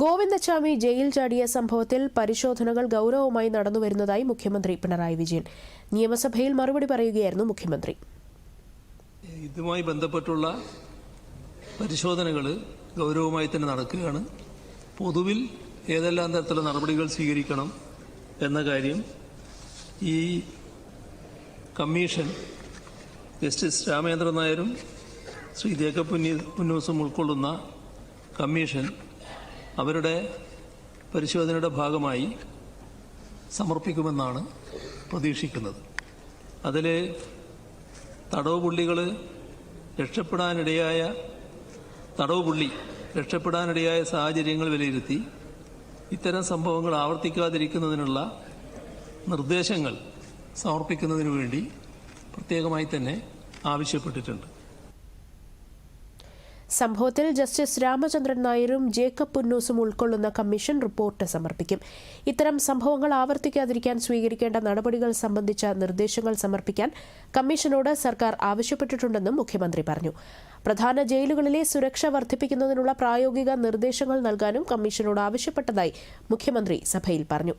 Govindachami jail ചാടിയ സംഭവത്തിൽ പരിശോധനകൾ ഗൌരവമായി നടന്നുവരുന്നതായി മുഖ്യമന്ത്രി പിണറായി വിജയൻ. നിയമസഭയിൽ മറുപടി പറയുകയായിരുന്നു മുഖ്യമന്ത്രി. ഇതുമായി ബന്ധപ്പെട്ടുള്ള പരിശോധനകൾ ഗൗരവമായി തന്നെ നടക്കുകയാണ്. പൊതുവിൽ ഏതെല്ലാം തരത്തിലുള്ള നടപടികൾ സ്വീകരിക്കണം എന്ന കാര്യം ഈ കമ്മീഷൻ ജസ്റ്റിസ് രാമേന്ദ്രൻ നായരും ശ്രീ ജേക്കബ് പുന്നൂസും ഉൾക്കൊള്ളുന്ന കമ്മീഷൻ അവരുടെ പരിശോധനയുടെ ഭാഗമായി സമർപ്പിക്കുമെന്നാണ് പ്രതീക്ഷിക്കുന്നത്. അതിൽ തടവ് പുള്ളികൾ രക്ഷപ്പെടാനിടയായ തടവ് പുള്ളി രക്ഷപ്പെടാനിടയായ സാഹചര്യങ്ങൾ വിലയിരുത്തി ഇത്തരം സംഭവങ്ങൾ ആവർത്തിക്കാതിരിക്കുന്നതിനുള്ള നിർദ്ദേശങ്ങൾ സമർപ്പിക്കുന്നതിനു വേണ്ടി പ്രത്യേകമായി തന്നെ ആവശ്യപ്പെട്ടിട്ടുണ്ട്. സംഭവത്തിൽ ജസ്റ്റിസ് രാമചന്ദ്രൻ നായരും ജേക്കബ് പുന്നൂസും ഉൾക്കൊള്ളുന്ന കമ്മീഷൻ റിപ്പോർട്ട് സമർപ്പിക്കും. ഇത്തരം സംഭവങ്ങൾ ആവർത്തിക്കാതിരിക്കാൻ സ്വീകരിക്കേണ്ട നടപടികൾ സംബന്ധിച്ച നിർദ്ദേശങ്ങൾ സമർപ്പിക്കാൻ കമ്മീഷനോട് സർക്കാർ ആവശ്യപ്പെട്ടിട്ടുണ്ടെന്നും മുഖ്യമന്ത്രി പറഞ്ഞു. പ്രധാന ജയിലുകളിലെ സുരക്ഷ വർദ്ധിപ്പിക്കുന്നതിനുള്ള പ്രായോഗിക നിർദ്ദേശങ്ങൾ നൽകാനും കമ്മീഷനോട് ആവശ്യപ്പെട്ടതായി മുഖ്യമന്ത്രി സഭയിൽ പറഞ്ഞു.